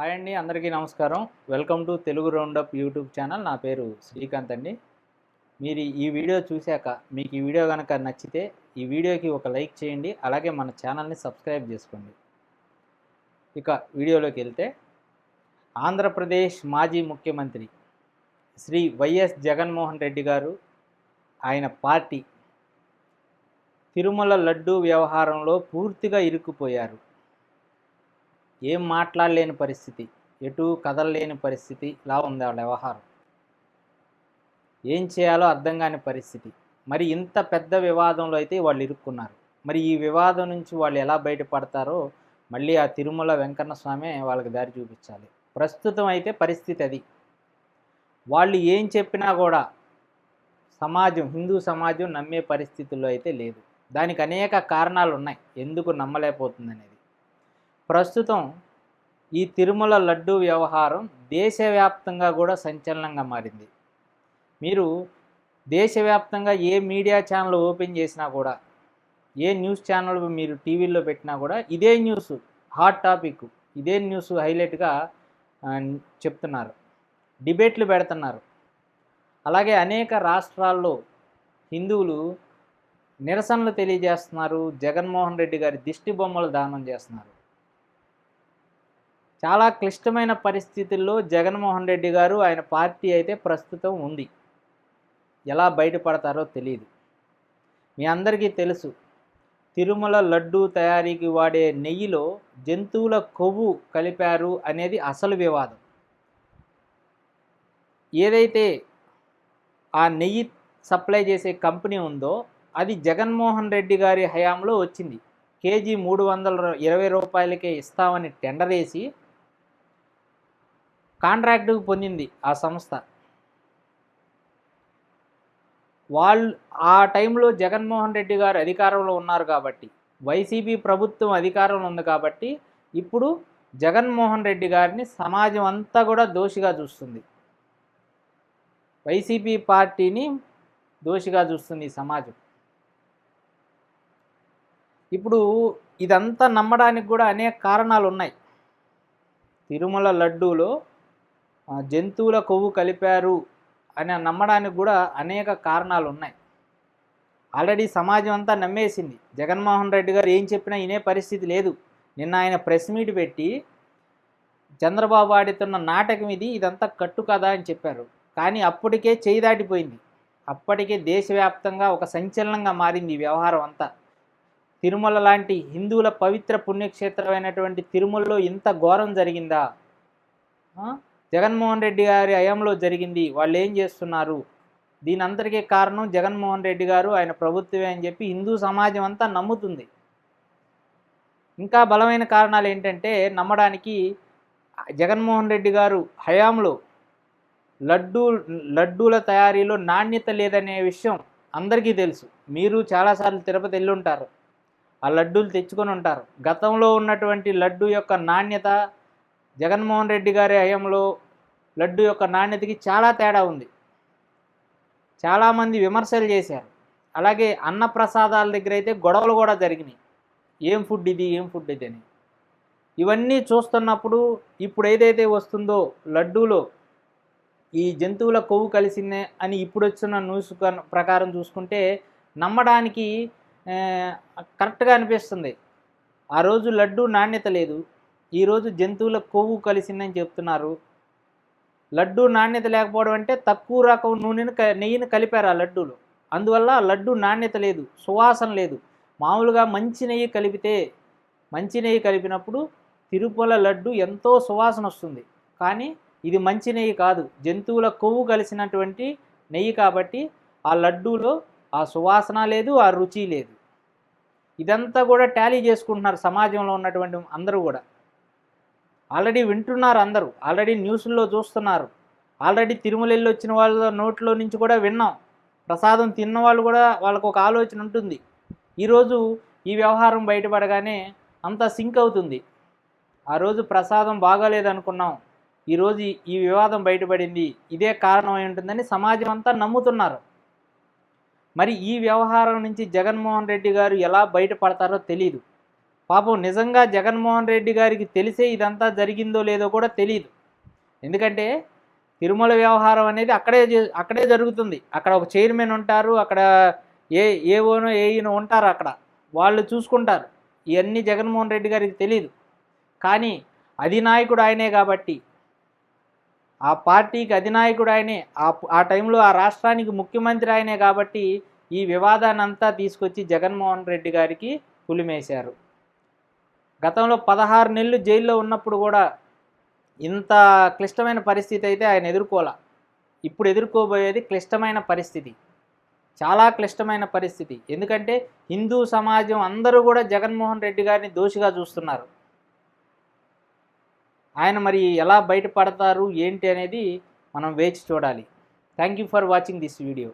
Hi అండి అందరికీ నమస్కారం. Welcome to Telugu roundup YouTube channel. నా పేరు శ్రీకాంత్ అండి. మీరు ఈ వీడియో చూశాక మీకు ఈ వీడియో కనుక నచ్చితే ఈ వీడియోకి ఒక లైక్ చేయండి అలాగే మన ఛానల్ని సబ్స్క్రైబ్ చేసుకోండి. ఇక వీడియోలోకి వెళ్తే ఆంధ్రప్రదేశ్ మాజీ ముఖ్యమంత్రి శ్రీ వైఎస్ జగన్మోహన్ రెడ్డి గారు ఆయన పార్టీ తిరుమల లడ్డూ వ్యవహారంలో పూర్తిగా ఇరుక్కుపోయారు. ఏం మాట్లాడలేని పరిస్థితి ఎటు కదలలేని పరిస్థితి ఇలా ఉంది వాళ్ళ వ్యవహారం. ఏం చేయాలో అర్థం కాని పరిస్థితి. మరి ఇంత పెద్ద వివాదంలో అయితే వాళ్ళు ఇరుక్కున్నారు. మరి ఈ వివాదం నుంచి వాళ్ళు ఎలా బయటపడతారో మళ్ళీ ఆ తిరుమల వెంకన్న స్వామి వాళ్ళకి దారి చూపించాలి. ప్రస్తుతం అయితే పరిస్థితి అది. వాళ్ళు ఏం చెప్పినా కూడా సమాజం హిందూ సమాజం నమ్మే పరిస్థితుల్లో అయితే లేదు. దానికి అనేక కారణాలు ఉన్నాయి ఎందుకు నమ్మలేకపోతుంది అనేది ప్రస్తుతం ఈ తిరుమల లడ్డు వ్యవహారం దేశవ్యాప్తంగా కూడా సంచలనంగా మారింది. మీరు దేశవ్యాప్తంగా ఏ మీడియా ఛానల్ ఓపెన్ చేసినా కూడా ఏ న్యూస్ ఛానల్ మీరు టీవీలో పెట్టినా కూడా ఇదే న్యూస్ హాట్ టాపిక్ ఇదే న్యూస్ హైలైట్గా చెప్తున్నారు డిబేట్లు పెడుతున్నారు. అలాగే అనేక రాష్ట్రాల్లో హిందువులు నిరసనలు తెలియజేస్తున్నారు జగన్మోహన్ రెడ్డి గారి దిష్టి బొమ్మలు దానం చేస్తున్నారు. చాలా క్లిష్టమైన పరిస్థితుల్లో జగన్మోహన్ రెడ్డి గారు ఆయన పార్టీ అయితే ప్రస్తుతం ఉంది. ఎలా బయటపడతారో తెలియదు మీ అందరికీ తెలుసు తిరుమల లడ్డూ తయారీకి వాడే నెయ్యిలో జంతువుల కొవ్వు కలిపారు అనేది అసలు వివాదం. ఏదైతే ఆ నెయ్యి సప్లై చేసే కంపెనీ ఉందో అది జగన్మోహన్ రెడ్డి గారి హయాంలో వచ్చింది. కేజీ మూడు వందల ఇరవై రూపాయలకే ఇస్తామని టెండర్ వేసి కాంట్రాక్ట్ పొందింది ఆ సంస్థ. వాళ్ళు ఆ టైంలో జగన్మోహన్ రెడ్డి గారు అధికారంలో ఉన్నారు కాబట్టి వైసీపీ ప్రభుత్వం అధికారంలో ఉంది కాబట్టి ఇప్పుడు జగన్మోహన్ రెడ్డి గారిని సమాజం అంతా కూడా దోషిగా చూస్తుంది. వైసీపీ పార్టీని దోషిగా చూస్తుంది ఈ సమాజం. ఇప్పుడు ఇదంతా నమ్మడానికి కూడా అనేక కారణాలు ఉన్నాయి తిరుమల లడ్డూలో జంతువుల కొవ్వు కలిపారు అని నమ్మడానికి కూడా అనేక కారణాలు ఉన్నాయి. ఆల్రెడీ సమాజం అంతా నమ్మేసింది. జగన్మోహన్ రెడ్డి గారు ఏం చెప్పినా ఇనే పరిస్థితి లేదు. నిన్న ఆయన ప్రెస్ మీట్ పెట్టి చంద్రబాబు ఆడుతున్న నాటకం ఇది ఇదంతా కట్టు కదా అని చెప్పారు. కానీ అప్పటికే చేయి దాటిపోయింది. అప్పటికే దేశవ్యాప్తంగా ఒక సంచలనంగా మారింది ఈ వ్యవహారం అంతా. తిరుమల లాంటి హిందువుల పవిత్ర పుణ్యక్షేత్రమైనటువంటి తిరుమలలో ఇంత ఘోరం జరిగిందా? జగన్మోహన్ రెడ్డి గారి హయాంలో జరిగింది. వాళ్ళు ఏం చేస్తున్నారు? దీని అంతటికీ కారణం జగన్మోహన్ రెడ్డి గారు ఆయన ప్రభుత్వమే అని చెప్పి హిందూ సమాజం అంతా నమ్ముతుంది. ఇంకా బలమైన కారణాలు ఏంటంటే నమ్మడానికి జగన్మోహన్ రెడ్డి గారు హయాంలో లడ్డూ లడ్డూల తయారీలో నాణ్యత లేదనే విషయం అందరికీ తెలుసు. మీరు చాలాసార్లు తిరుపతి వెళ్ళి ఉంటారు ఆ లడ్డూలు తెచ్చుకొని ఉంటారు. గతంలో ఉన్నటువంటి లడ్డు యొక్క నాణ్యత జగన్మోహన్ రెడ్డి గారి హయాంలో లడ్డు యొక్క నాణ్యతకి చాలా తేడా ఉంది. చాలామంది విమర్శలు చేశారు. అలాగే అన్నప్రసాదాల దగ్గర అయితే గొడవలు కూడా జరిగినాయి. ఏం ఫుడ్ ఇది ఏం ఫుడ్ ఇది అని. ఇవన్నీ చూస్తున్నప్పుడు ఇప్పుడు ఏదైతే వస్తుందో లడ్డూలో ఈ జంతువుల కొవ్వు కలిసిందే అని ఇప్పుడు వచ్చిన న్యూస్ ప్రకారం చూసుకుంటే నమ్మడానికి కరెక్ట్గా అనిపిస్తుంది. ఆ రోజు లడ్డు నాణ్యత లేదు. ఈరోజు జంతువుల కొవ్వు కలిసిందని చెప్తున్నారు. లడ్డు నాణ్యత లేకపోవడం అంటే తక్కువ రకం నూనెను క- నెయ్యిని కలిపారు ఆ లడ్డూలు. అందువల్ల ఆ లడ్డు నాణ్యత లేదు సువాసన లేదు. మామూలుగా మంచి నెయ్యి కలిపితే మంచి నెయ్యి కలిపినప్పుడు తిరుపల లడ్డు ఎంతో సువాసన వస్తుంది. కానీ ఇది మంచి నెయ్యి కాదు. జంతువుల కొవ్వు కలిసినటువంటి నెయ్యి కాబట్టి ఆ లడ్డూలో ఆ సువాసన లేదు ఆ రుచి లేదు. ఇదంతా కూడా టాలీ చేసుకుంటున్నారు సమాజంలో ఉన్నటువంటి అందరూ కూడా. ఆల్రెడీ వింటున్నారు అందరూ. ఆల్రెడీ న్యూస్లో చూస్తున్నారు. ఆల్రెడీ తిరుమలెళ్ళి వచ్చిన వాళ్ళ నోట్లో నుంచి కూడా విన్నాం. ప్రసాదం తిన్న వాళ్ళు కూడా వాళ్ళకు ఒక ఆలోచన ఉంటుంది. ఈరోజు ఈ వ్యవహారం బయటపడగానే అంతా సింక్ అవుతుంది. ఆ రోజు ప్రసాదం బాగాలేదనుకున్నాం. ఈరోజు ఈ- ఈ వివాదం బయటపడింది. ఇదే కారణం అయి ఉంటుందని సమాజం అంతా నమ్ముతున్నారు. మరి ఈ వ్యవహారం నుంచి జగన్మోహన్ రెడ్డి గారు ఎలా బయటపడతారో తెలియదు పాపం నిజంగా జగన్మోహన్ రెడ్డి గారికి తెలిసే ఇదంతా జరిగిందో లేదో కూడా తెలియదు ఎందుకంటే తిరుమల వ్యవహారం అనేది అక్కడే అక్కడే జరుగుతుంది. అక్కడ ఒక చైర్మన్ ఉంటారు అక్కడ ఏ ఏవోనో ఏఈనో ఉంటారు అక్కడ. వాళ్ళు చూసుకుంటారు. ఇవన్నీ జగన్మోహన్ రెడ్డి గారికి తెలియదు కానీ అధినాయకుడు ఆయనే కాబట్టి ఆ పార్టీకి అధినాయకుడు ఆయనే ఆ ఆ టైంలో ఆ రాష్ట్రానికి ముఖ్యమంత్రి ఆయనే కాబట్టి ఈ వివాదాన్ని అంతా తీసుకొచ్చి జగన్మోహన్ రెడ్డి గారికి పులిమేశారు. గతంలో పదహారు నెలలు జైల్లో ఉన్నప్పుడు కూడా ఇంత క్లిష్టమైన పరిస్థితి అయితే ఆయన ఎదుర్కోలే. ఇప్పుడు ఎదుర్కోబోయేది క్లిష్టమైన పరిస్థితి. చాలా క్లిష్టమైన పరిస్థితి. ఎందుకంటే హిందూ సమాజం అందరూ కూడా జగన్మోహన్ రెడ్డి గారిని దోషిగా చూస్తున్నారు. ఆయన మరి ఎలా బయటపడతారు ఏంటి అనేది మనం వేచి చూడాలి. Thank you for watching this video